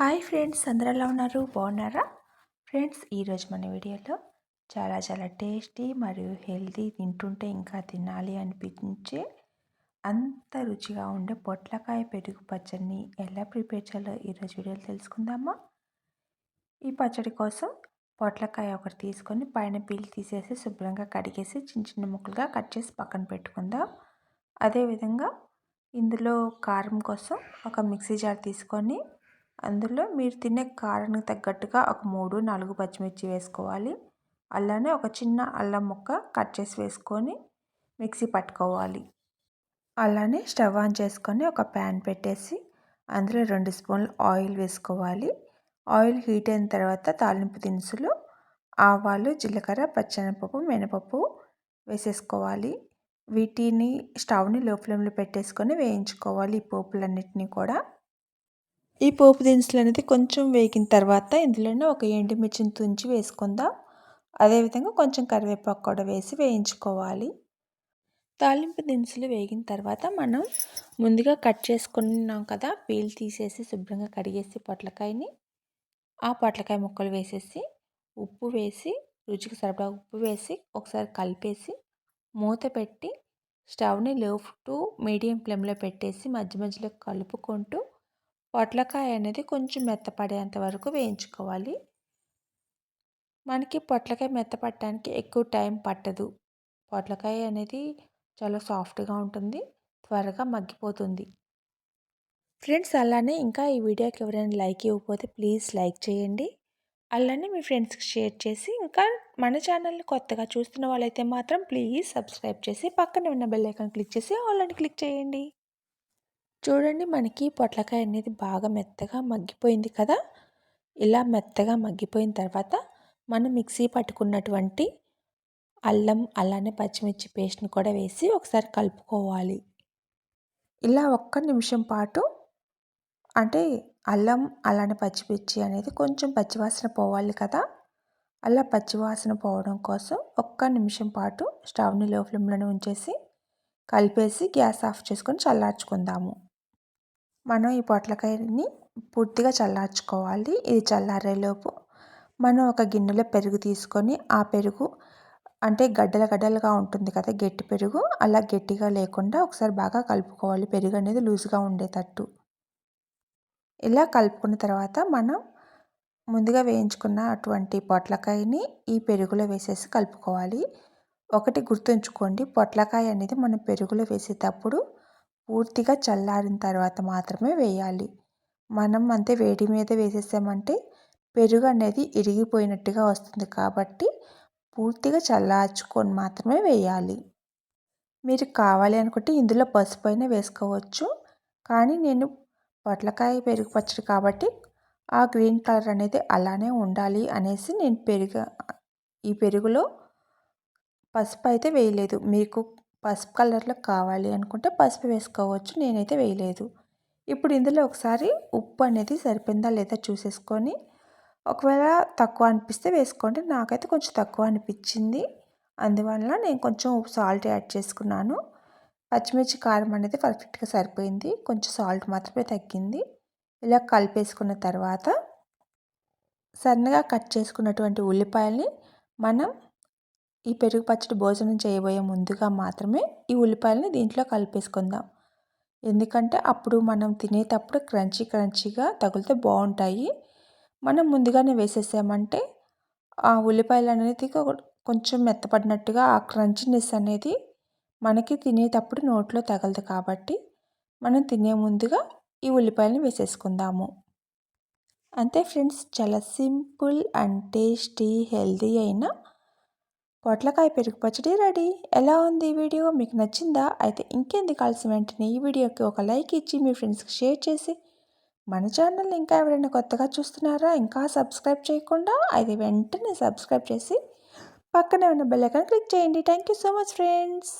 Hi friends అందరూ ఎలా ఉన్నారు? బాగున్నారా? ఫ్రెండ్స్ ఈరోజు మన వీడియోలో చాలా చాలా టేస్టీ మరియు హెల్తీ తింటుంటే ఇంకా తినాలి అనిపించే అంత రుచిగా ఉండే పొట్లకాయ పెరుగు పచ్చడిని ఎలా ప్రిపేర్ చేయాలో ఈరోజు వీడియోలో తెలుసుకుందామా? ఈ పచ్చడి కోసం పొట్లకాయ ఒకటి తీసుకొని పైన పీల్ తీసేసి శుభ్రంగా కడిగేసి చిన్న చిన్న ముక్కలుగా కట్ చేసి పక్కన పెట్టుకుందాం. అదేవిధంగా ఇందులో కారం కోసం ఒక మిక్సీ జార్ తీసుకొని అందులో మీరు తినే కారానికి తగ్గట్టుగా ఒక మూడు నాలుగు పచ్చిమిర్చి వేసుకోవాలి. అలానే ఒక చిన్న అల్లం ముక్క కట్ చేసి వేసుకొని మిక్సీ పట్టుకోవాలి. అలానే స్టవ్ ఆన్ చేసుకొని ఒక ప్యాన్ పెట్టేసి అందులో రెండు స్పూన్లు ఆయిల్ వేసుకోవాలి. ఆయిల్ హీట్ అయిన తర్వాత తాలింపు దినుసులు ఆవాలు జీలకర్ర పచ్చెనపప్పు మినపప్పు వేసేసుకోవాలి. వీటిని స్టవ్ని లో ఫ్లేమ్లో పెట్టేసుకొని వేయించుకోవాలి ఈ పోపులన్నిటినీ కూడా. ఈ పోపు దినుసులు అనేది కొంచెం వేగిన తర్వాత ఇందులోనే ఒక ఎండుమిర్చిని తుంచి వేసుకుందాం. అదేవిధంగా కొంచెం కరివేపాకు కూడా వేసి వేయించుకోవాలి. తాలింపు దినుసులు వేగిన తర్వాత మనం ముందుగా కట్ చేసుకున్నాం కదా పీల్ తీసేసి శుభ్రంగా కడిగేసి పొట్లకాయని. ఆ పొట్లకాయ ముక్కలు వేసేసి ఉప్పు వేసి రుచికి సరిపడా ఉప్పు వేసి ఒకసారి కలిపేసి మూత పెట్టి స్టవ్ని లో టు మీడియం ఫ్లేమ్లో పెట్టేసి మధ్య మధ్యలో కలుపుకుంటూ పొట్లకాయ అనేది కొంచెం మెత్తపడేంత వరకు వేయించుకోవాలి. మనకి పొట్లకాయ మెత్తపడటానికి ఎక్కువ టైం పట్టదు. పొట్లకాయ అనేది చాలా సాఫ్ట్గా ఉంటుంది. త్వరగా మగ్గిపోతుంది. ఫ్రెండ్స్ అలానే ఇంకా ఈ వీడియోకి ఎవరైనా లైక్ ఇవ్వకపోతే ప్లీజ్ లైక్ చేయండి. అలానే మీ ఫ్రెండ్స్కి షేర్ చేసి ఇంకా మన ఛానల్ని కొత్తగా చూస్తున్న వాళ్ళైతే మాత్రం ప్లీజ్ సబ్స్క్రైబ్ చేసి పక్కన ఉన్న బెల్ ఐకాన్ క్లిక్ చేసి ఆల్రెడీ క్లిక్ చేయండి. చూడండి మనకి పొట్లకాయ అనేది బాగా మెత్తగా మగ్గిపోయింది కదా? ఇలా మెత్తగా మగ్గిపోయిన తర్వాత మనం మిక్సీ పట్టుకున్నటువంటి అల్లం అలానే పచ్చిమిర్చి పేస్ట్ని కూడా వేసి ఒకసారి కలుపుకోవాలి. ఇలా ఒక్క నిమిషం పాటు అంటే అల్లం అలానే పచ్చిమిర్చి అనేది కొంచెం పచ్చివాసన పోవాలి కదా? అలా పచ్చివాసన పోవడం కోసం ఒక్క నిమిషం పాటు స్టవ్ని లో ఫ్లేమ్లోనే ఉంచేసి కలిపేసి గ్యాస్ ఆఫ్ చేసుకొని చల్లార్చుకుందాము. మనం ఈ పొట్లకాయని పూర్తిగా చల్లార్చుకోవాలి. ఇది చల్లారేలోపు మనం ఒక గిన్నెలో పెరుగు తీసుకొని ఆ పెరుగు అంటే గడ్డల గడ్డలుగా ఉంటుంది కదా గట్టి పెరుగు అలా గట్టిగా లేకుండా ఒకసారి బాగా కలుపుకోవాలి. పెరుగు అనేది లూజ్గా ఉండేటట్టు. ఇలా కలుపుకున్న తర్వాత మనం ముందుగా వేయించుకున్న అటువంటి పొట్లకాయని ఈ పెరుగులో వేసేసి కలుపుకోవాలి. ఒకటి గుర్తుంచుకోండి పొట్లకాయ అనేది మనం పెరుగులో వేసేటప్పుడు పూర్తిగా చల్లారిన తర్వాత మాత్రమే వేయాలి. మనం అంతే వేడి మీద వేసేసామంటే పెరుగు అనేది ఇరిగిపోయినట్టుగా వస్తుంది కాబట్టి పూర్తిగా చల్లార్చుకొని మాత్రమే వేయాలి. మీరు కావాలి అనుకుంటే ఇందులో పసుపు అయినా వేసుకోవచ్చు. కానీ నేను పొట్లకాయ పెరుగు పచ్చడి కాబట్టి ఆ గ్రీన్ కలర్ అనేది అలానే ఉండాలి అనేసి నేను పెరుగు ఈ పెరుగులో పసుపు అయితే వేయలేదు. మీకు పసుపు కలర్లో కావాలి అనుకుంటే పసుపు వేసుకోవచ్చు నేనైతే వేయలేదు. ఇప్పుడు ఇందులో ఒకసారి ఉప్పు అనేది సరిపోయిందా లేదా చూసేసుకొని ఒకవేళ తక్కువ అనిపిస్తే వేసుకోండి. నాకైతే కొంచెం తక్కువ అనిపించింది. అందువల్ల నేను కొంచెం సాల్ట్ యాడ్ చేసుకున్నాను. పచ్చిమిర్చి కారం అనేది పర్ఫెక్ట్గా సరిపోయింది. కొంచెం సాల్ట్ మాత్రమే తగ్గింది. ఇలా కలిపేసుకున్న తర్వాత సన్నగా కట్ చేసుకున్నటువంటి ఉల్లిపాయల్ని మనం ఈ పెరుగు పచ్చడి భోజనం చేయబోయే ముందుగా మాత్రమే ఈ ఉల్లిపాయలని దీంట్లో కలిపేసుకుందాం. ఎందుకంటే అప్పుడు మనం తినేటప్పుడు క్రంచీ క్రంచీగా తగిలితే బాగుంటాయి. మనం ముందుగానే వేసేసామంటే ఆ ఉల్లిపాయలు అనేది కొంచెం మెత్తపడినట్టుగా ఆ క్రంచీనెస్ అనేది మనకి తినేటప్పుడు నోట్లో తగలదు కాబట్టి మనం తినే ముందుగా ఈ ఉల్లిపాయలను వేసేసుకుందాము. అంతే ఫ్రెండ్స్ చాలా సింపుల్ అండ్ టేస్టీ హెల్తీ అయిన పొట్లకాయ పెరుగు పచ్చడి రెడీ. ఎలా ఉంది ఈ వీడియో? మీకు నచ్చిందా? అయితే ఇంకెందుకు కలిసి వెంటనే ఈ వీడియోకి ఒక లైక్ ఇచ్చి మీ ఫ్రెండ్స్కి షేర్ చేసి మన ఛానల్ని ఇంకా ఎవరైనా కొత్తగా చూస్తున్నారా ఇంకా సబ్స్క్రైబ్ చేయకుండా అయితే వెంటనే సబ్స్క్రైబ్ చేసి పక్కనే ఉన్న బెల్ ఐకాన్ క్లిక్ చేయండి. Thank you so much friends.